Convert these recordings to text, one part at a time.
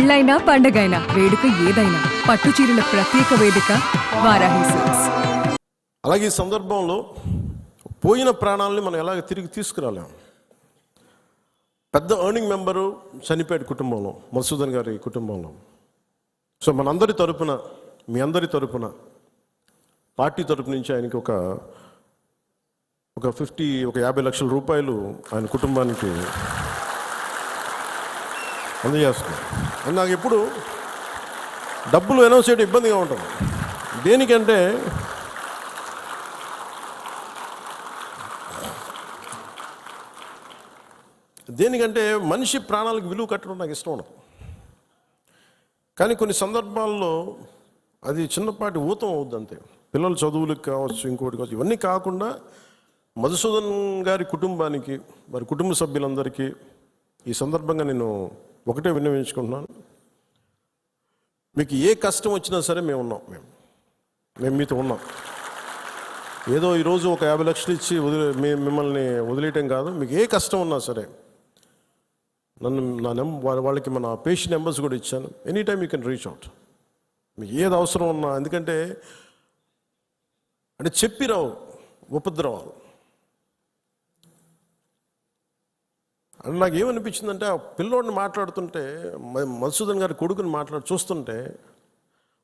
పెళ్ళైనా పండగైనా వేడుక ఏదైనా పట్టు చీరల ప్రత్యేక వేదిక వారాహి సిల్క్స్ అలాగే ఈ సందర్భంలో పోయిన ప్రాణాలని మనం ఎలాగ తిరిగి తీసుకురాలేము పెద్ద ఎర్నింగ్ మెంబరు చనిపోయాడు కుటుంబంలో మధుసూదన్ గారి కుటుంబంలో. సో మనందరి తరపున మీ అందరి తరపున పార్టీ తరపు నుంచి ఆయనకి ఒక ఒక ఫిఫ్టీ ఒక యాభై లక్షల రూపాయలు ఆయన కుటుంబానికి అందజేస్తున్నాం. అది నాకు ఎప్పుడు డబ్బులు అనౌన్స్ చేయడం ఇబ్బందిగా ఉంటుంది. దేనికంటే దేనికంటే మనిషి ప్రాణాలకు విలువ కట్టడం నాకు ఇష్టం ఉండదు. కానీ కొన్ని సందర్భాల్లో అది చిన్నపాటి ఊతం అవుద్ది అంతే పిల్లల చదువులకు కావచ్చు ఇంకోటి కావచ్చు ఇవన్నీ కాకుండా మధుసూదన్ గారి కుటుంబానికి వారి కుటుంబ సభ్యులందరికీ ఈ సందర్భంగా నేను ఒకటే విన్నవించుకుంటున్నాను. మీకు ఏ కష్టం వచ్చినా సరే మేము ఉన్నాం మేము. మేము మీతో ఉన్నాం. ఏదో ఈరోజు ఒక యాభై లక్షలు ఇచ్చి వదిలే మీ మిమ్మల్ని వదిలేయటం కాదు. మీకు ఏ కష్టం ఉన్నా సరే నన్ను నా నెం వాళ్ళకి మన పేషెంట్ నెంబర్స్ కూడా ఇచ్చాను. Any time you can reach out. మీకు ఏది అవసరం ఉన్నా ఎందుకంటే అంటే చెప్పిరావు ఉపద్రవాలు అని నాకు ఏమనిపించిందంటే ఆ పిల్లోడిని మాట్లాడుతుంటే మధుసూదన్ గారి కొడుకుని మాట్లాడు చూస్తుంటే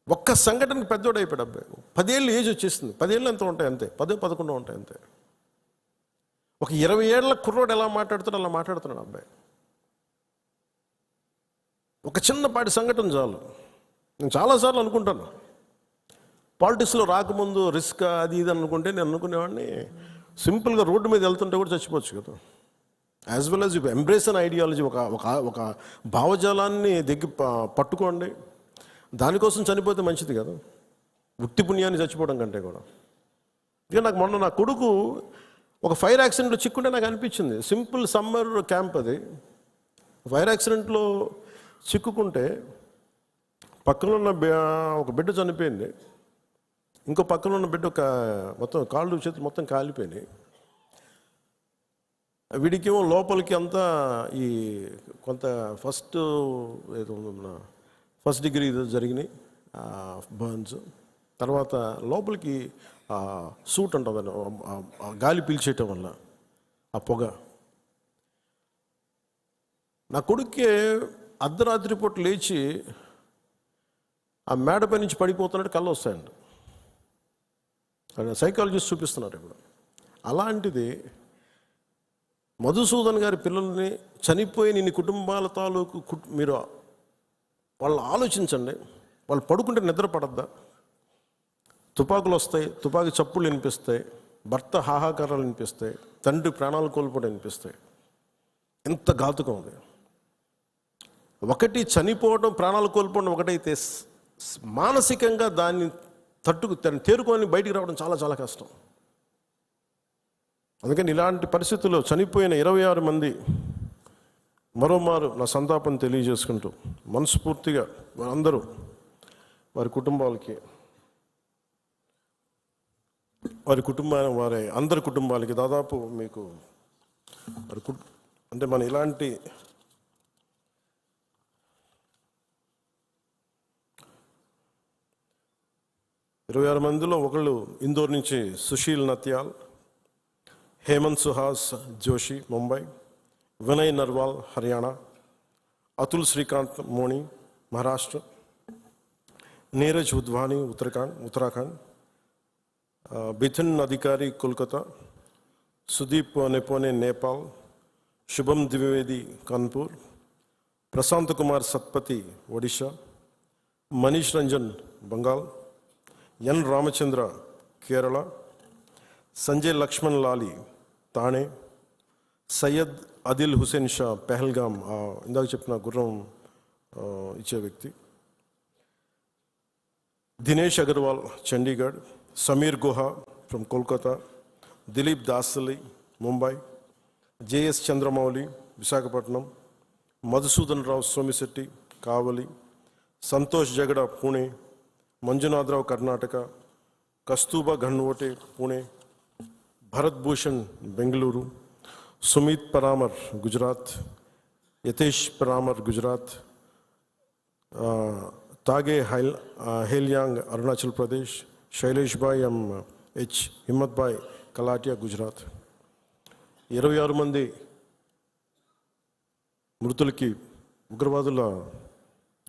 ఒక్క సంఘటన పెద్దోడు అయిపోయాడు అబ్బాయి. పదేళ్ళు ఏజ్ వచ్చేసింది. పదేళ్ళు ఎంత ఉంటాయి అంతే. పదే పదకొండు ఉంటాయి అంతే. ఒక ఇరవై ఏళ్ళ కుర్రోడు ఎలా మాట్లాడుతాడో అలా మాట్లాడుతున్నాడు అబ్బాయి. ఒక చిన్నపాటి సంఘటన చాలు. నేను చాలాసార్లు అనుకుంటాను. పాలిటిక్స్లో రాకముందు రిస్క్ అది ఇది అనుకుంటే నేను అనుకునేవాడిని. సింపుల్గా రోడ్డు మీద వెళ్తుంటే కూడా చచ్చిపోవచ్చు కదా. As well as you embrace an ideology ఒక ఒక ఒక భావజాలాన్ని దగ్గర పట్టుకోండి. దానికోసం చనిపోతే మంచిది కదా. వృత్తి పుణ్యాన్ని చచ్చిపోవడం కంటే కూడా. ఇక నాకు మొన్న నా కొడుకు ఒక ఫైర్ యాక్సిడెంట్లో చిక్కుంటే నాకు అనిపించింది. సింపుల్ సమ్మర్ క్యాంప్ అది. ఫైర్ యాక్సిడెంట్లో చిక్కుకుంటే పక్కన ఉన్న ఒక బిడ్డ చనిపోయింది. ఇంకో పక్కన ఉన్న బిడ్డ ఒక మొత్తం కాళ్ళు చేతులు మొత్తం కాలిపోయినాయి. వీడికేమో లోపలికి అంతా ఈ కొంత ఫస్ట్ ఏదో మన ఫస్ట్ డిగ్రీ ఏదో జరిగినాయి బర్న్స్ తర్వాత లోపలికి సూట్ ఉంటుంది గాలి పీల్చేయటం వల్ల ఆ పొగ. నా కొడుక్కి అర్ధరాత్రి పూట లేచి ఆ మేడపై నుంచి పడిపోతున్నట్టు కళ్ళు వస్తాయండి సైకాలజిస్ట్ చూపిస్తున్నారు ఇప్పుడు. అలాంటిది మధుసూదన్ గారి పిల్లల్ని చనిపోయిన ఇన్ని కుటుంబాల తాలూకు కుట్- మీరు వాళ్ళు ఆలోచించండి. వాళ్ళు పడుకుంటే నిద్ర పడద్దా? తుపాకులు వస్తాయి తుపాకి చప్పులు వినిపిస్తాయి భర్త హాహాకారాలు వినిపిస్తాయి తండ్రి ప్రాణాలు కోల్పోవడం వినిపిస్తాయి. ఎంత ఘాతుకం ఉంది ఒకటి చనిపోవడం ప్రాణాలు కోల్పోవడం ఒకటైతే మానసికంగా దాన్ని తట్టుకు దాన్ని తేరుకొని బయటికి రావడం చాలా చాలా కష్టం. అందుకని ఇలాంటి పరిస్థితుల్లో చనిపోయిన ఇరవై ఆరు మంది మరోమారు నా సంతాపం తెలియజేసుకుంటూ మనస్ఫూర్తిగా వారందరూ వారి కుటుంబాలకి వారి కుటుంబాన్ని వారి అందరి కుటుంబాలకి దాదాపు మీకు వారి కు అంటే మన ఇలాంటి ఇరవై ఆరు మందిలో ఒకళ్ళు ఇందోర్ నుంచి సుశీల్ నత్యాల్ हेमंत सुहास, जोशी, मुंबई, विनय नरवाल, हरियाणा, अतुल श्रीकांत, मोनी, महाराष्ट्र, नीरज उद्वानी उत्तराखंड उत्तराखंड बिथिन अधिकारी, कोलकाता, सुदीप नेपोने, नेपाल, शुभम द्विवेदी, कानपुर, प्रशांत कुमार सतपति ओडिशा, मनीष रंजन, बंगाल, एन रामचंद्र, केरला, संजय लक्ष्मण लाली తాణే సయ్యద్ అదిల్ హుసేన్ షా పెహల్గామ్ ఇందాక చెప్పిన గుర్రం ఇచ్చే వ్యక్తి. Dinesh Agarwal Chandigarh. Sameer Guha from Kolkata. Dilip దాసలి Mumbai. JS Chandramouli Visakhapatnam. Madhusudan Rao Somisetty Kavali. Santosh Jagada Pune. మంజునాథరావు Karnataka. కస్తూబా ఘన్వోటే Pune. Bharat Bhushan Bengaluru Sumit పరామర్ Gujarat యతేష్ Parmar Gujarat Tage Hail Heliang Arunachal Pradesh Shailesh bye M H Himmat bye కలాటియా Gujarat ఇరవై ఆరు మంది మృతులకి ఉగ్రవాదుల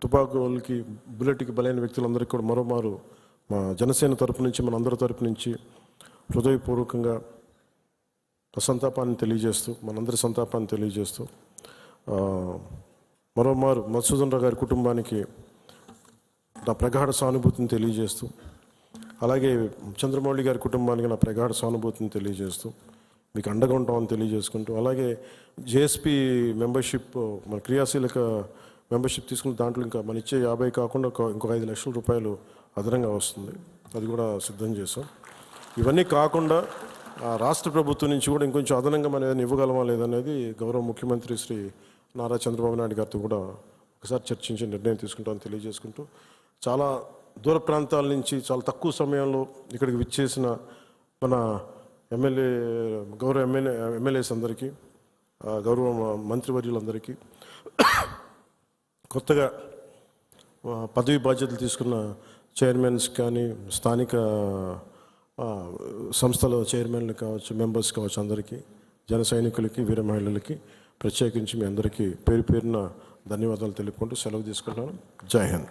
తుపాకులకి బుల్లెట్కి బలైన వ్యక్తులందరికీ కూడా మరోమారు మా జనసేన తరపు నుంచి మన అందరి తరపు నుంచి హృదయపూర్వకంగా సంతాపాన్ని తెలియజేస్తూ మనందరి సంతాపాన్ని తెలియజేస్తూ మరోమారు మధుసూదన్ రావు గారి కుటుంబానికి నా ప్రగాఢ సానుభూతిని తెలియజేస్తూ అలాగే చంద్రమౌళి గారి కుటుంబానికి నా ప్రగాఢ సానుభూతిని తెలియజేస్తూ మీకు అండగా ఉంటామని తెలియజేసుకుంటూ అలాగే జేఎస్పి మెంబర్షిప్ మన క్రియాశీలక మెంబర్షిప్ తీసుకున్న దాంట్లో ఇంకా మన ఇచ్చే యాభై కాకుండా ఒక- ఇంకొక ఐదు లక్షల రూపాయలు అదనంగా వస్తుంది. అది కూడా సిద్ధం చేసాం ఇవన్నీ కాకుండా రాష్ట్ర ప్రభుత్వం నుంచి కూడా ఇంకొంచెం అదనంగా మనం ఏదైనా ఇవ్వగలమా లేదనేది గౌరవ ముఖ్యమంత్రి శ్రీ నారా చంద్రబాబు నాయుడు గారితో కూడా ఒకసారి చర్చించి నిర్ణయం తీసుకుంటామని తెలియజేసుకుంటూ చాలా దూర ప్రాంతాల నుంచి చాలా తక్కువ సమయంలో ఇక్కడికి విచ్చేసిన మన ఎమ్మెల్యే గౌరవ ఎమ్మెల్యే ఎమ్మెల్యేస్ అందరికీ గౌరవ మంత్రివర్యులందరికీ కొత్తగా పదవి బాధ్యతలు తీసుకున్న చైర్మన్స్ కానీ స్థానిక సంస్థలో చైర్మన్లు కావచ్చు మెంబర్స్ కావచ్చు అందరికీ జన సైనికులకి వీర మహిళలకి ప్రత్యేకించి మీ అందరికీ పేరు పేరున ధన్యవాదాలు తెలుపుకుంటూ సెలవు తీసుకుంటాను జై హింద్.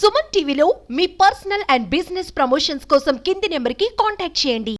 సుమన్ టీవీలో మీ పర్సనల్ అండ్ బిజినెస్ ప్రమోషన్స్ కోసం కింది నెంబర్కి కాంటాక్ట్ చేయండి.